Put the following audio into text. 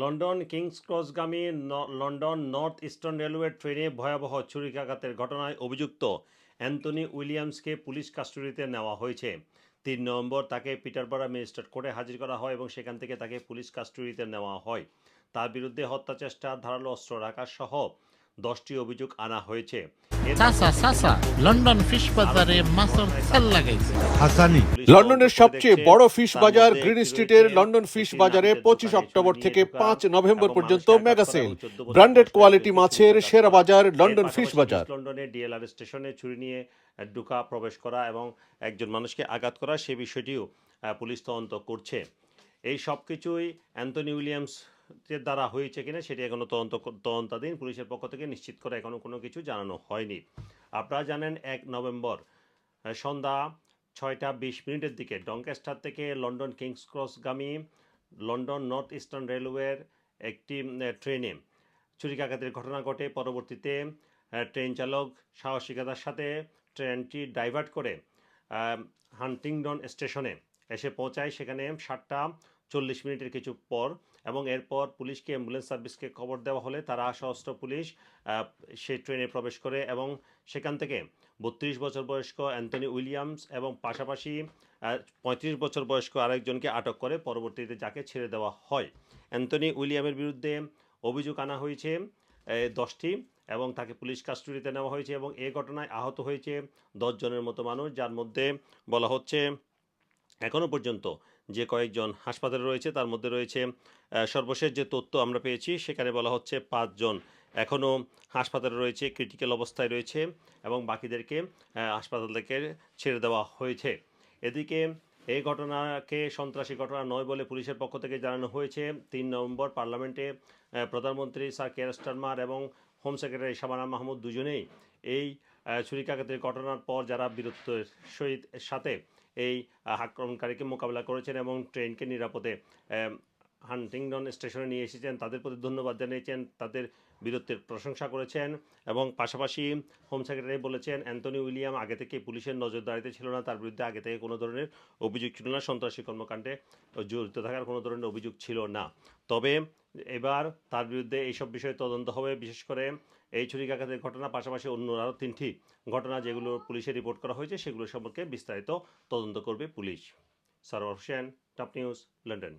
London Kings ক্রসগামী London North Eastern railway ট্রেনে ভয়াবহ ছুরিকাঘাতের ঘটনায় অভিযুক্ত অ্যান্থনি উইলিয়ামসকে পুলিশ কাস্টডিতে নেওয়া হয়েছে। তিন নভেম্বর তাকে পিটারপাড়া ম্যাজিস্ট্রেট কোর্টে হাজির করা হয় এবং সেখান থেকে তাকে পুলিশ কাস্টডিতে নেওয়া হয়। তার বিরুদ্ধে হত্যাচেষ্টা ধারালো অস্ত্র রাখা সহ দশটি অভিযোগ আনা হয়েছে। লন্ডন ফিশ বাজারে মাছের লাগাইছে। লন্ডনের সবচেয়ে বড় ফিশ বাজার গ্রিন স্ট্রিটের লন্ডন ফিশ বাজারে পঁচিশ অক্টোবর থেকে পাঁচ নভেম্বর পর্যন্ত মেগা সেল এবং 14 বছর ব্র্যান্ডেড কোয়ালিটি মাছের সেরা বাজার লন্ডন ফিশ বাজার। লন্ডনের লন্ডনে ডিএলআর স্টেশনে ছুরি নিয়ে ঢোকা প্রবেশ করা এবং একজন মানুষকে আঘাত করা সে বিষয়টিও আহ, পুলিশ তদন্ত করছে। এই সব কিছুই অ্যান্থনি উইলিয়ামস দ্বারা হয়েছে কিনা সেটি এখনও তদন্ত তদন্তাধীন পুলিশের পক্ষ থেকে নিশ্চিত করে এখনও কোনো কিছু জানানো হয়নি। আপনারা জানেন এক নভেম্বর সন্ধ্যা ছয়টা বিশ মিনিটের দিকে ডঙ্কেস্টার থেকে লন্ডন কিংস ক্রসগামী, লন্ডন নর্থ ইস্টার্ন রেলওয়ের একটি ট্রেনে ছুরিকাঘাতের ঘটনা ঘটে। পরবর্তীতে ট্রেন চালক সাহসিকতার সাথে ট্রেনটি ডাইভার্ট করে হান্টিংডন স্টেশনে এসে পৌঁছায়। সেখানে সাতটা চল্লিশ মিনিটের কিছু পর এবং এরপর পুলিশকে, অ্যাম্বুলেন্স সার্ভিসকে খবর দেওয়া হলে তারা সশস্ত্র পুলিশ সেই ট্রেনে প্রবেশ করে এবং সেখান থেকে বত্রিশ বছর বয়স্ক অ্যান্থনি উইলিয়ামস এবং পাশাপাশি পঁয়ত্রিশ বছর বয়স্ক আরেকজনকে আটক করে পরবর্তীতে যাকে ছেড়ে দেওয়া হয়। অ্যান্থনি উইলিয়ামের বিরুদ্ধে অভিযোগ আনা হয়েছে দশটি এবং তাকে পুলিশ কাস্টডিতে নেওয়া হয়েছে এবং এ ঘটনায় আহত হয়েছে দশ জনের মতো মানুষ, যার মধ্যে বলা হচ্ছে এখনও পর্যন্ত যে কয়েকজন হাসপাতালে রয়েছে, তার মধ্যে রয়েছে সর্বশেষ যে তথ্য আমরা পেয়েছি, সেখানে বলা হচ্ছে পাঁচজন এখনও হাসপাতালে রয়েছে ক্রিটিক্যাল অবস্থায় রয়েছে এবং বাকিদেরকে হাসপাতাল থেকে ছেড়ে দেওয়া হয়েছে। এদিকে এই ঘটনাকে সন্ত্রাসী ঘটনা নয় বলে পুলিশের পক্ষ থেকে জানানো হয়েছে। তিন নভেম্বর পার্লামেন্টে প্রধানমন্ত্রী স্যার কেয়ার স্টারমার এবং হোম সেক্রেটারি শাবানা মাহমুদ দুজনেই এই ছুরিকাঘাতের ঘটনার পর যারা বীরত্বের সহিত সাথে এই আক্রমণকারীকে মোকাবেলা করেছেন এবং ট্রেনকে নিরাপদে হান্টিংডন স্টেশনে নিয়ে এসেছেন, তাদের প্রতি ধন্যবাদ জানিয়েছেন, তাদের বীরত্বের প্রশংসা করেছেন এবং পাশাপাশি হোম সেক্রেটারি বলেছেন, অ্যান্টনি উইলিয়াম আগে থেকে পুলিশের নজরদারিতে ছিল না, তার বিরুদ্ধে আগে থেকে কোনো ধরনের অভিযোগ ছিল না, সন্ত্রাসী কর্মকাণ্ডে জড়িত থাকার কোনো ধরনের অভিযোগ ছিল না। তবে এবার তার বিরুদ্ধে এইসব বিষয়ে তদন্ত হবে, বিশেষ করে এই ছুরিকাঘাতের ঘটনা, পাশাপাশি অন্য আরও তিনটি ঘটনা যেগুলো পুলিশে রিপোর্ট করা হয়েছে, সেগুলো সম্পর্কে বিস্তারিত তদন্ত করবে police. Sarwar Hossain, top news, London.